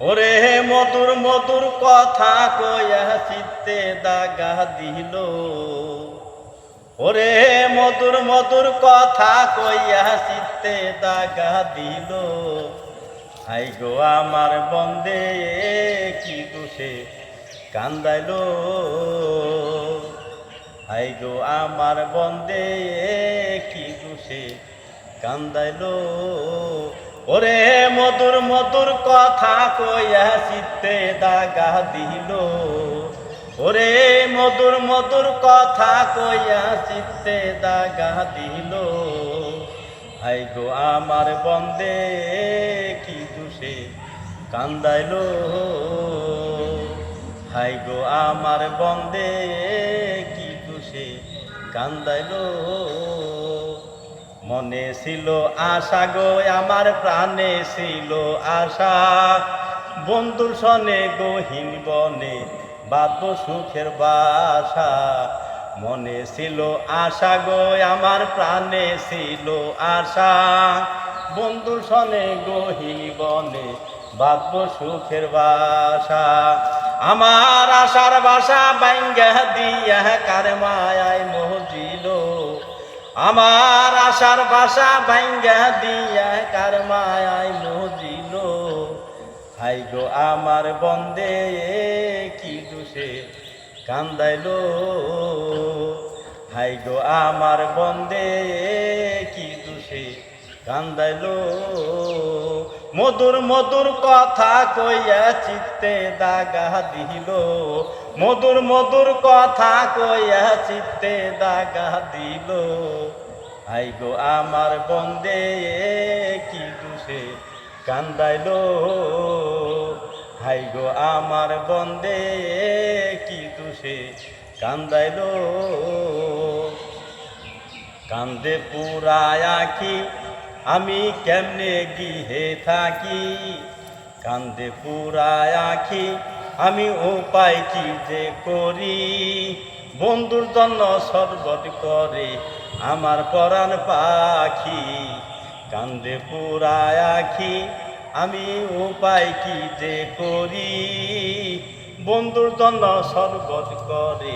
ওরে মধুর মধুর কথা কয়া চিত্তে দাগা দিল। ওরে মধুর মধুর কথা কইয়া চিত্তে দাগা দিল। আই গো আমার বন্দে, কি দোষে কান্দাইল। আই গো আমার বন্দে, কি দোষে কান্দাইল। ওরে মধুর মধুর কথা কইয়া চিত্তে দাগা দিল। ওরে মধুর মধুর কথা কইয়া চিত্তে দাগা দিল। হাই গো আমার বন্দে, কি দোষে কান্দাইল? হাই গো আমার বন্দে, কি দোষে কান্দাইল? মনে ছিল আশা গো, আমার প্রাণে ছিল আশা। বন্ধুর সনে গহীন বনে বাদ্য সুখের বাসা। মনে ছিল আশা গো, আমার প্রাণে ছিল আশা। বন্ধুর সনে গহীন বনে বাদ্য সুখের বাসা। আমার আশার বাসা বাইঙ্গা দিয়া কার মায়ায় মহজিল আমার আশার বাসা ভাঙ্গা দিয়া কার মায়ায় মজিল। হাই গো আমার বন্দে, কি দোষে কান্দাইল। হাই গো আমার বন্দে, কি দোষে কান্দাইল। মধুর মধুর কথা কইয়া চিত্তে দাগা দিল। মধুর মধুর কথা কইয়া চিত্তে দাগা দিল। আই গো আমার বন্দে, কি দোষে কান্দাইল। হাই গো আমার বন্দে, কি দোষে কান্দাইল। কান্দে পুরায় আঁকি আমি কেমনে গিহে থাকি? কান্দে পুরায় আঁকি আমি উপায় কি যে করি? বন্ধুর জন্য সর্বত করে আমার পরাণ পাখি কান্দে পুরায় আখি। আমি উপায় কি যে করি? বন্ধুর জন্য সর্বত করে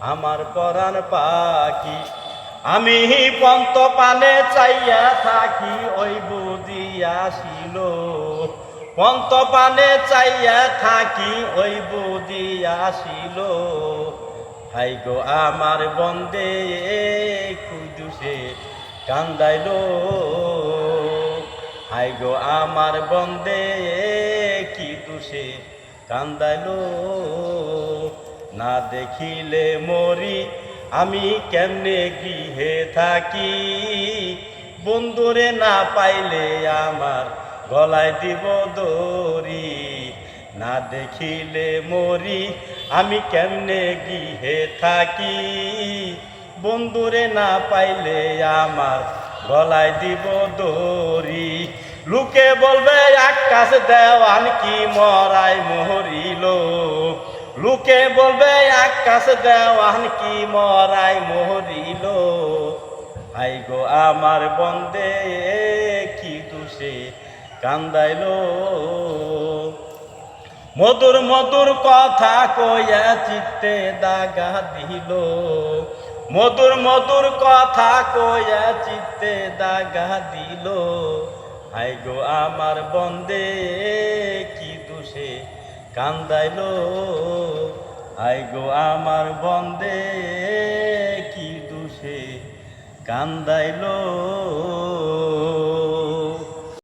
আমার পরাণ পাখি। আমি পন্ত পানে চাইয়া থাকি, ওই বুঝিয়াছিল পন্ত পানে চাইয়া থাকি, ওই বুঝিয়াছিল হাই গো আমার বন্দে কুদুসে কান্দাইল। হাই গো আমার বন্দে কি দুষে কান্দাইল। না দেখিলে মরি, আমি কেমনে গৃহে থাকি? বন্ধুরে না পাইলে আমার গলায় দিব দড়ি, না দেখিলে মরি, আমি কেমনে গৃহে থাকি? বন্ধুরে না পাইলে আমার গলায় দিব দড়ি। লোকে বলবে, আকাশ দেওয়ান কি মরাই মরিল লোকে? বলবে, আকাশ দেওয়ান কি মরাই মরিল আই গো আমার বন্দে, কি দুষে কান্দাইল। মধুর মধুর কথা কইয়া চিত্তে দাগা দিল। মধুর মধুর কথা কইয়া চিত্তে দাগা দিল। হাই গো আমার বন্দে, কি দোষে কান্দাইল। হাই গো আমার বন্দে, কি দোষে কান্দাইল।